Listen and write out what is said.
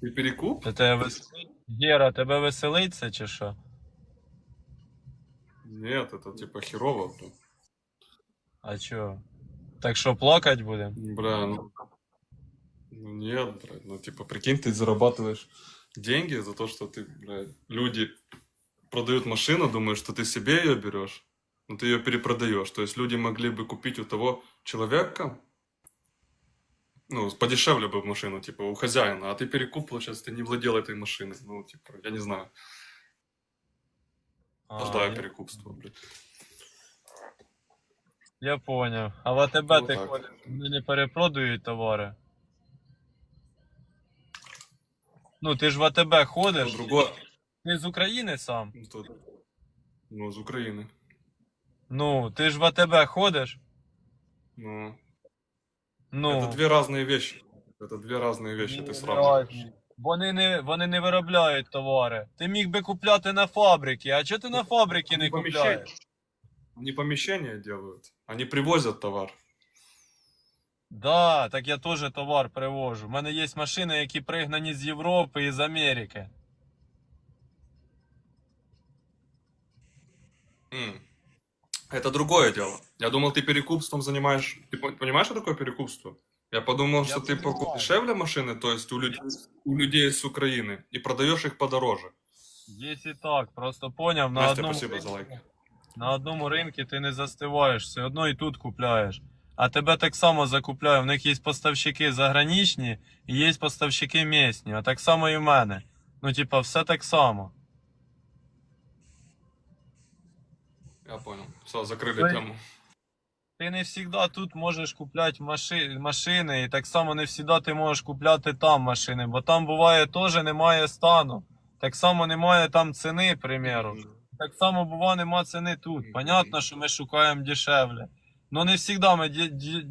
Ты перекуп? Та тебе веселить? Гера, тебе веселить це чи що? Нет, это типа херово. А чо? Так що плакать будем? Бля, ну... Ну нет, блядь, ну типа прикинь, ты зарабатываешь деньги за то, что ты, блядь, люди продают машину, думают, что ты себе ее берешь, но ты ее перепродаешь. То есть люди могли бы купить у того человека, ну, подешевле бы машину, типа, у хозяина, а ты перекуп, получается, ты не владел этой машиной. Ну, типа, я не знаю, А, ждаю я, перекупства, блядь. я поняв. А в АТБ Ну, ти так. ходиш, вони не перепродають товари. Ну, ти ж в АТБ То ходиш. другое, Ти з України сам. ну, то- ну, из Украины. Ну, ти ж в АТБ ходиш. Ну, Ну, это две разные вещи. Это две разные вещи, ні, ты не сравниваешь. разні. Вони не, вони не виробляють товари. Ти міг би купляти на фабрики, а чого ти на фабрики не Они купляєш? помещения- Они помещения делают, они привозят товар. Да, так я теж товар привожу. У мене є машини, які пригнані з Європи і з Америки. М. Это другое дело. Я думал, ты перекупством занимаешь... Ты по- понимаешь, что такое перекупство? Я подумал, Я что ты понимаю. покупаешь дешевле машины, то есть у людей, у людей с Украины, и продаешь их подороже. Є і так, просто поняв, на Настя, одному, спасибо за лайк. на одному ринку ти не застиваєш, все одно і тут купляєш. А тебе так само закупляю. В них є поставщики заграничні і є поставщики місні, а так само і в мене. Ну, типа, все так само. Я понял. Все, закрили Ой. тему. Ти не завжди тут можеш купляти маши... машини, і так само не завжди ти можеш купляти там машини, бо там буває теж немає стану. Так само немає там ціни, приміру. примеру. Так само буває нема ціни тут. Понятно, що ми шукаємо дешевле. Ну не завжди ми ді-